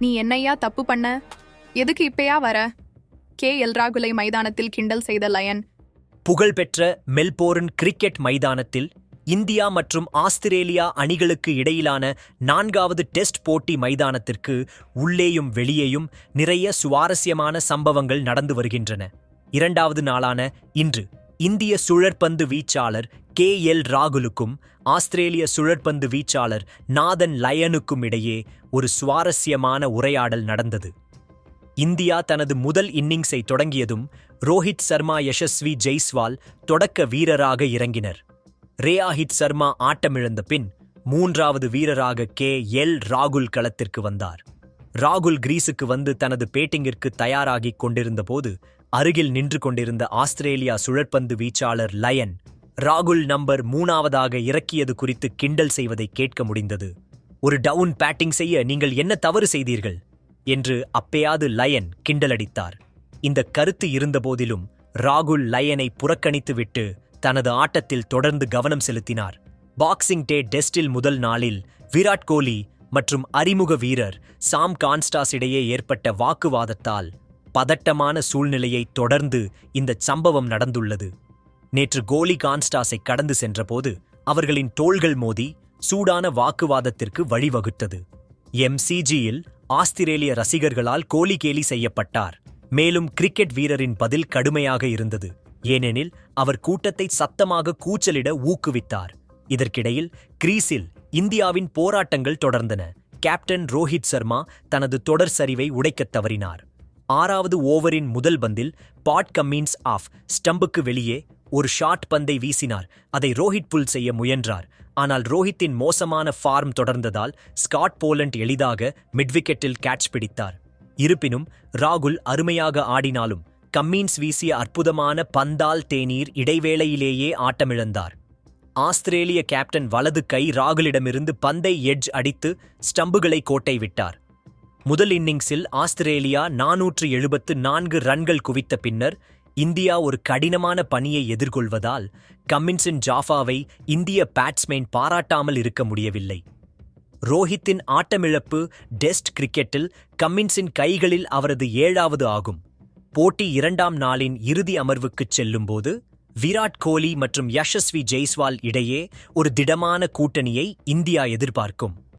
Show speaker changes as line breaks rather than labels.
நீ என்னையா தப்பு பண்ண? எதுக்கு இப்பயா வர? கே. எல். ராகுலை மைதானத்தில் கிண்டல் செய்த லயன்.
புகழ்பெற்ற மெல்போர்ன் கிரிக்கெட் மைதானத்தில் இந்தியா மற்றும் ஆஸ்திரேலியா அணிகளுக்கு இடையிலான நான்காவது டெஸ்ட் போட்டி மைதானத்திற்கு உள்ளேயும் வெளியேயும் நிறைய சுவாரஸ்யமான சம்பவங்கள் நடந்து வருகின்றன. இரண்டாவது நாளான இன்று. இந்திய சுழற்பந்து வீச்சாளர் கே எல் ராகுலுக்கும் ஆஸ்திரேலிய சுழற்பந்து வீச்சாளர் நாதன் லயனுக்கும் இடையே ஒரு சுவாரஸ்யமான உரையாடல் நடந்தது. இந்தியா தனது முதல் இன்னிங்ஸை தொடங்கியதும் ரோஹித் சர்மா யசஸ்வி ஜெய்ஸ்வால் தொடக்க வீரராக இறங்கினர். ரேயாஹித் சர்மா ஆட்டமிழந்த பின் மூன்றாவது வீரராக கே எல் ராகுல் களத்திற்கு வந்தார். ராகுல் கிரீஸுக்கு வந்து தனது பேட்டிங்கிற்கு தயாராகிக் கொண்டிருந்தபோது அருகில் நின்று கொண்டிருந்த ஆஸ்திரேலியா சுழற்பந்து வீச்சாளர் லயன் ராகுல் நம்பர் மூணாவதாக இறக்கியது குறித்து கிண்டல் செய்வதை கேட்க முடிந்தது. ஒரு டவுன் பேட்டிங் செய்ய நீங்கள் என்ன தவறு செய்தீர்கள்? என்று அப்பையாது லயன் கிண்டலடித்தார். இந்த கருத்து இருந்தபோதிலும் ராகுல் லயனை புறக்கணித்துவிட்டு தனது ஆட்டத்தில் தொடர்ந்து கவனம் செலுத்தினார். பாக்ஸிங் டே டெஸ்டில் முதல் நாளில் விராட் கோலி மற்றும் அறிமுக வீரர் சாம் கான்ஸ்டாஸ் இடையே ஏற்பட்ட வாக்குவாதத்தால் பதட்டமான சூழ்நிலையை தொடர்ந்து இந்த சம்பவம் நடந்துள்ளது. நேற்று கோலி கான்ஸ்டாஸை கடந்து சென்றபோது அவர்களின் தோள்கள் மோதி சூடான வாக்குவாதத்திற்கு வழிவகுத்தது. எம்சிஜியில் ஆஸ்திரேலிய ரசிகர்களால் கோலி கேலி செய்யப்பட்டார். மேலும் கிரிக்கெட் வீரரின் பதில் கடுமையாக இருந்தது. ஏனெனில் அவர் கூட்டத்தை சத்தமாக கூச்சலிட ஊக்குவித்தார். இதற்கிடையில் கிரீஸில் இந்தியாவின் போராட்டங்கள் தொடர்ந்தன. கேப்டன் ரோஹித் சர்மா தனது தொடர் சரிவை உடைக்கத் தவறினார். ஆறாவது ஓவரின் முதல் பந்தில் பாட் கம்மின்ஸ் ஆஃப் ஸ்டம்புக்கு வெளியே ஒரு ஷாட் பந்தை வீசினார். அதை ரோஹித் புல் செய்ய முயன்றார். ஆனால் ரோஹித்தின் மோசமான ஃபார்ம் தொடர்ந்ததால் ஸ்காட் போலண்ட் எளிதாக மிட்விக்கெட்டில் கேட்ச் பிடித்தார். இருப்பினும் ராகுல் அருமையாக ஆடினாலும் கம்மீன்ஸ் வீசிய அற்புதமான பந்தால் தேநீர் இடைவேளையிலேயே ஆட்டமிழந்தார். ஆஸ்திரேலிய கேப்டன் வலது கை ராகுலிடமிருந்து பந்தை எட்ஜ் அடித்து ஸ்டம்புகளை கோட்டை விட்டார். முதல் இன்னிங்ஸில் ஆஸ்திரேலியா நாநூற்று எழுபத்து நான்கு ரன்கள் குவித்த பின்னர் இந்தியா ஒரு கடினமான பணியை எதிர்கொள்வதால் கம்மின்ஸின் ஜாஃபாவை இந்திய பேட்ஸ்மேன் பாராட்டாமல் இருக்க முடியவில்லை. ரோஹித்தின் ஆட்டமிழப்பு டெஸ்ட் கிரிக்கெட்டில் கம்மின்ஸின் கைகளில் அவரது ஏழாவது ஆகும். போட்டி இரண்டாம் நாளின் இறுதி அமர்வுக்குச் செல்லும்போது விராட் கோலி மற்றும் யஷஸ்வி ஜெய்ஸ்வால் இடையே ஒரு திடமான கூட்டணியை இந்தியா எதிர்பார்க்கும்.